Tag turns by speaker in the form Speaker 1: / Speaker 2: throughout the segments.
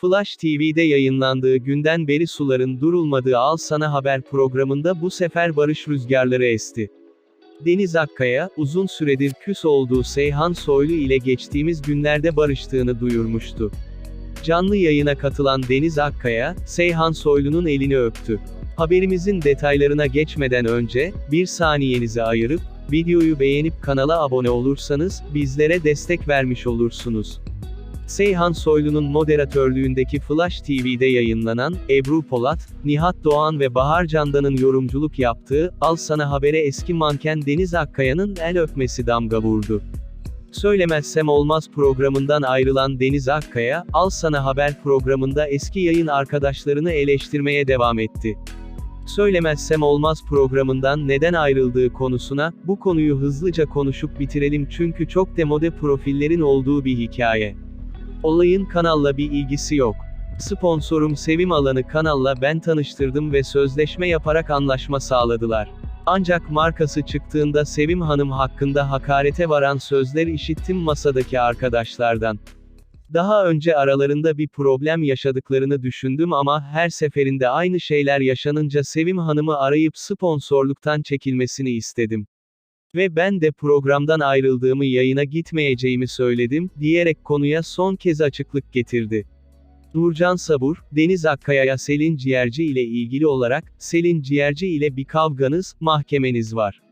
Speaker 1: Flash TV'de yayınlandığı günden beri suların durulmadığı Al Sana Haber programında bu sefer barış rüzgarları esti. Deniz Akkaya, uzun süredir küs olduğu Seyhan Soylu ile geçtiğimiz günlerde barıştığını duyurmuştu. Canlı yayına katılan Deniz Akkaya, Seyhan Soylu'nun elini öptü. Haberimizin detaylarına geçmeden önce, bir saniyenizi ayırıp, videoyu beğenip kanala abone olursanız, bizlere destek vermiş olursunuz. Seyhan Soylu'nun moderatörlüğündeki Flash TV'de yayınlanan, Ebru Polat, Nihat Doğan ve Bahar Candan'ın yorumculuk yaptığı, Al Sana Haber'e eski manken Deniz Akkaya'nın el öpmesi damga vurdu. Söylemezsem Olmaz programından ayrılan Deniz Akkaya, Al Sana Haber programında eski yayın arkadaşlarını eleştirmeye devam etti. Söylemezsem Olmaz programından neden ayrıldığı konusuna, bu konuyu hızlıca konuşup bitirelim çünkü çok demode profillerin olduğu bir hikaye. Olayın kanalla bir ilgisi yok. Sponsorum Sevim Alanı kanalla ben tanıştırdım ve sözleşme yaparak anlaşma sağladılar. Ancak markası çıktığında Sevim Hanım hakkında hakarete varan sözler işittim masadaki arkadaşlardan. Daha önce aralarında bir problem yaşadıklarını düşündüm ama her seferinde aynı şeyler yaşanınca Sevim Hanım'ı arayıp sponsorluktan çekilmesini istedim. Ve ben de programdan ayrıldığımı yayına gitmeyeceğimi söyledim, diyerek konuya son kez açıklık getirdi. Nurcan Sabur, Deniz Akkaya'ya Selin Ciğerci ile ilgili olarak, Selin Ciğerci ile bir kavganız, mahkemeniz var.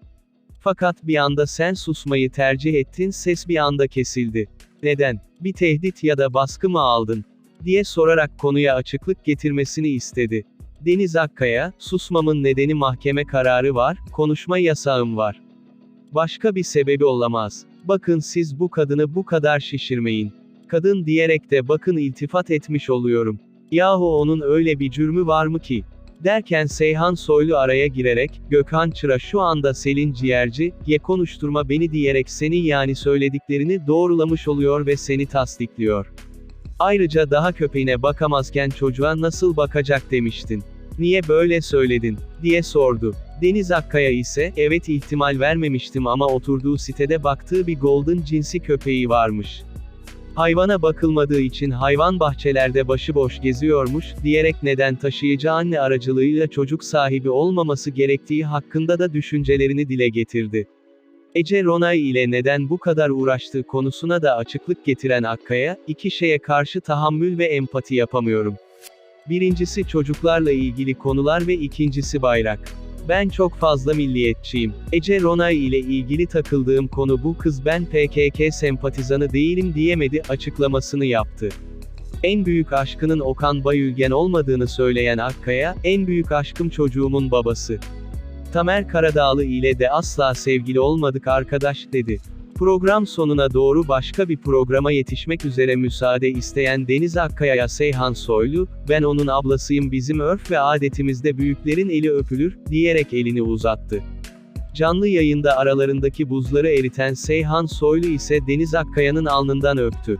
Speaker 1: Fakat bir anda sen susmayı tercih ettin ses bir anda kesildi. Neden? Bir tehdit ya da baskı mı aldın? diye sorarak konuya açıklık getirmesini istedi. Deniz Akkaya, susmamın nedeni mahkeme kararı var, konuşma yasağım var. Başka bir sebebi olamaz. Bakın siz bu kadını bu kadar şişirmeyin. Kadın diyerek de bakın iltifat etmiş oluyorum. Yahu onun öyle bir cürmü var mı ki? Derken Seyhan Soylu araya girerek, Gökhan Çıra şu anda Selin Ciğerci, ye konuşturma beni diyerek seni yani söylediklerini doğrulamış oluyor ve seni tasdikliyor. Ayrıca daha köpeğine bakamazken çocuğa nasıl bakacak demiştin. Niye böyle söyledin? diye sordu. Deniz Akkaya ise, evet ihtimal vermemiştim ama oturduğu sitede baktığı bir golden cinsi köpeği varmış. Hayvana bakılmadığı için hayvan bahçelerde başıboş geziyormuş, diyerek neden taşıyıcı anne aracılığıyla çocuk sahibi olmaması gerektiği hakkında da düşüncelerini dile getirdi. Ece Ronay ile neden bu kadar uğraştığı konusuna da açıklık getiren Akkaya, iki şeye karşı tahammül ve empati yapamıyorum. Birincisi çocuklarla ilgili konular ve ikincisi bayrak. Ben çok fazla milliyetçiyim. Ece Ronay ile ilgili takıldığım konu bu kız ben PKK sempatizanı değilim diyemedi açıklamasını yaptı. En büyük aşkının Okan Bayülgen olmadığını söyleyen Akkaya, en büyük aşkım çocuğumun babası. Tamer Karadağlı ile de asla sevgili olmadık arkadaş dedi. Program sonuna doğru başka bir programa yetişmek üzere müsaade isteyen Deniz Akkaya'ya Seyhan Soylu, ben onun ablasıyım bizim örf ve adetimizde büyüklerin eli öpülür, diyerek elini uzattı. Canlı yayında aralarındaki buzları eriten Seyhan Soylu ise Deniz Akkaya'nın alnından öptü.